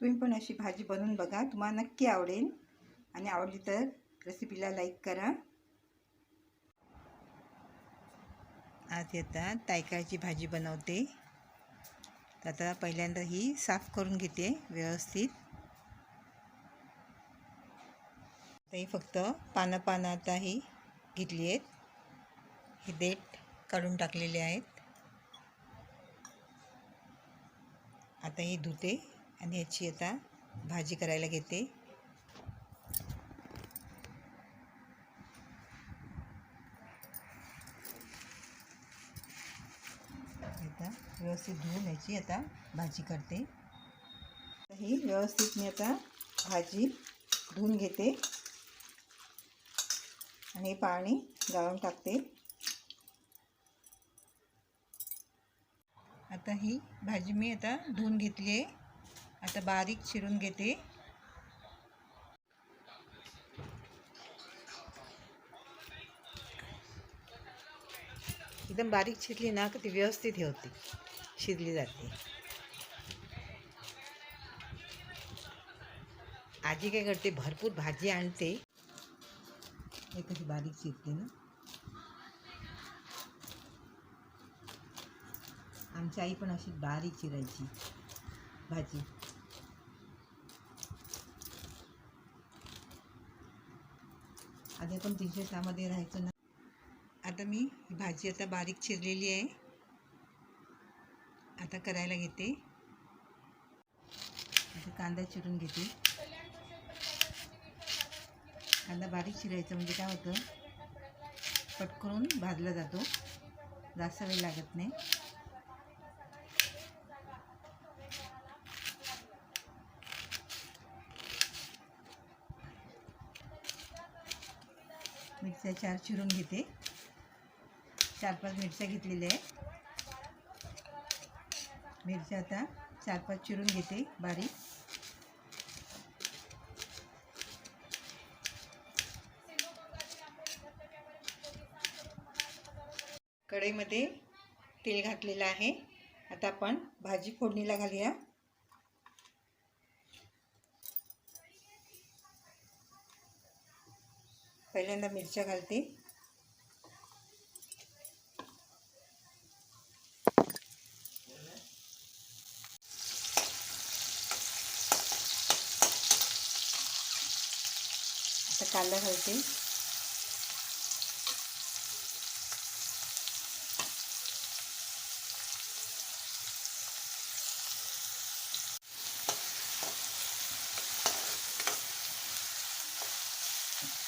तुम्ही पण अशी भाजी बनवून बघा. तुम्हाला नक्की आवडेल. आणि आवडली तर रेसिपीला लाईक करा. आज येता तायकाळची भाजी बनवते. तर आता पहिल्यांदा ही साफ करून घेते व्यवस्थित. आता ही फक्त पानं पानं आता ही घेतली आहेत. हे देठ काढून टाकलेले आहेत. आता ही धुते. आणि याची आता भाजी करायला घेते. आता व्यवस्थित धुवून याची आता भाजी करते. ही व्यवस्थित मी आता भाजी धुवून घेते. आणि पाणी गाळून टाकते. आता ही भाजी मी आता धुवून घेतली आहे. आता बारीक चिरून घेते. एकदम बारीक चिरली ना की ती व्यवस्थित हे होते. शिरली जाते. आजी काय करते? भरपूर भाजी आणते. हे कशी बारीक चिरते ना. आमची आई पण अशी बारीक चिरायची भाजी. आधी आपण तीनशे सहामध्ये राहायचो ना. आता मी ही भाजी आता बारीक चिरलेली आहे. आता करायला घेते. आता कांदा चिरून घेते. कांदा बारीक चिरायचा म्हणजे काय होतं? पटकरून भाजला जातो. जास्त वेळ लागत नाही. मिरच्या चार चिरून घेते. चार पाच मिरच्या घेतलेल्या आहे मिरच्या आता चार पाच चिरून घेते बारीक. कढईमध्ये तेल घातलेलं आहे. आता आपण भाजी फोडणीला घालूया. पहिल्यांदा मिरच्या घालते. आता कांदा घालते.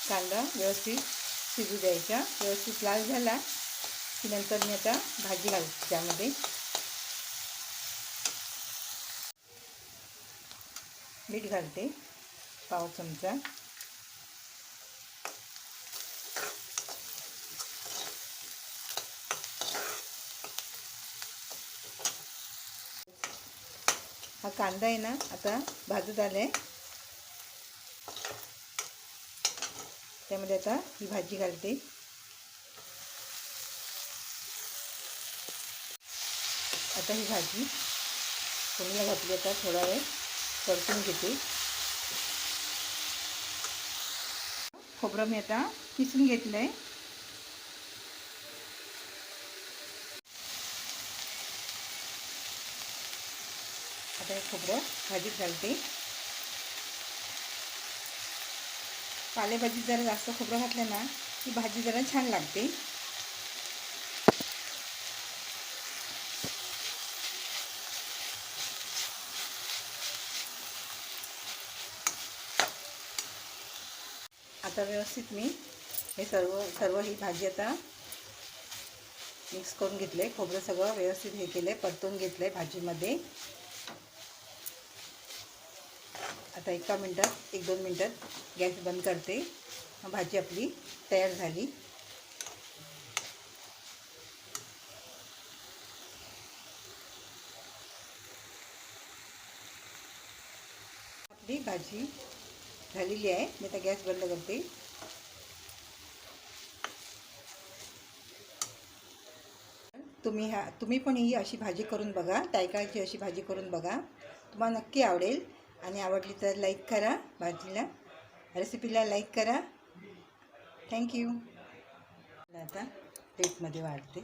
कांदा व्यवस्थित शिजू द्यायचा. व्यवस्थित लाल झाला की नंतर मी आता भाजी घालते त्यामध्ये. मीठ घालते पाव चमचा. हा कांदा आहे ना आता भाजत आला आहे आता ही भाजी घालते. आता ही भाजी फोडणीला घातली आता थोडा वेळ परतून घेते. खोबरं मी आता किसून हे खोबरं भाजीत घालते. पालेभाजीत जरा जास्त खोबरं घातलं ना की भाजी जरा छान लागते. आता व्यवस्थित मी हे सर्व सर्व ही भाजी आता मिक्स करून घेतलं आहे खोबरं सगळं व्यवस्थित हे केलं परतून घेतलं आहे भाजीमध्ये. आता एका मिनटात एक दोन मिनटात गॅस बंद करते. भाजी आपली तयार झाली. आपली भाजी झालेली आहे. मी आता गॅस बंद करते. तुम्ही ह्या तुम्ही पण ही अशी भाजी करून बघा. तायकाळची अशी भाजी करून बघा. तुम्हाला नक्की आवडेल. आणि आवडली तर लाईक करा भाजीला. रेसिपीला लाईक करा. थँक्यू आता प्लेटमध्ये वाढते.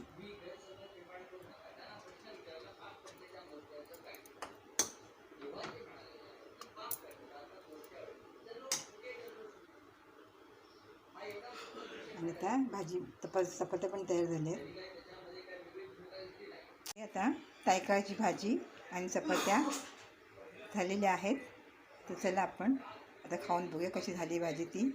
आणि आता भाजी तपा चपात्या पण तयार झाल्या. आहेत आता तायकाळची भाजी आणि चपात्या. झालेल्या आहेत. तर चला आपण आता खाऊन बघूया कशी झाली भाजी ती.